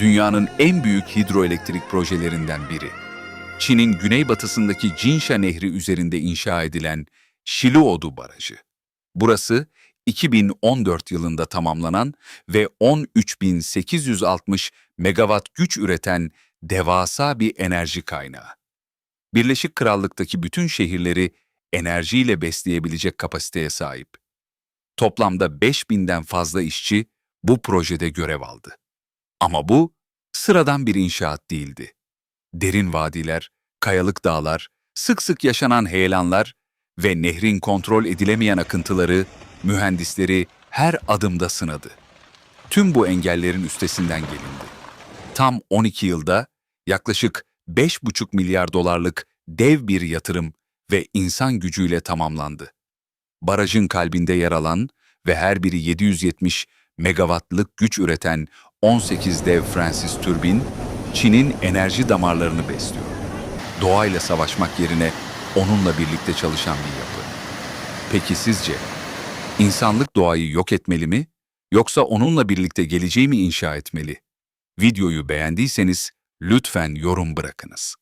dünyanın en büyük hidroelektrik projelerinden biri. Çin'in güneybatısındaki Cinsha Nehri üzerinde inşa edilen Şiluodu Barajı. Burası 2014 yılında tamamlanan ve 13.860 megawatt güç üreten devasa bir enerji kaynağı. Birleşik Krallık'taki bütün şehirleri enerjiyle besleyebilecek kapasiteye sahip. Toplamda 5000'den fazla işçi bu projede görev aldı. Ama bu sıradan bir inşaat değildi. Derin vadiler, kayalık dağlar, sık sık yaşanan heyelanlar ve nehrin kontrol edilemeyen akıntıları mühendisleri her adımda sınadı. Tüm bu engellerin üstesinden gelindi. Tam 12 yılda yaklaşık 5,5 milyar dolarlık dev bir yatırım ve insan gücüyle tamamlandı. Barajın kalbinde yer alan ve her biri 770 megawattlık güç üreten 18 dev Francis türbin, Çin'in enerji damarlarını besliyor. Doğayla savaşmak yerine onunla birlikte çalışan bir yapı. Peki sizce insanlık doğayı yok etmeli mi yoksa onunla birlikte geleceği mi inşa etmeli? Videoyu beğendiyseniz lütfen yorum bırakınız.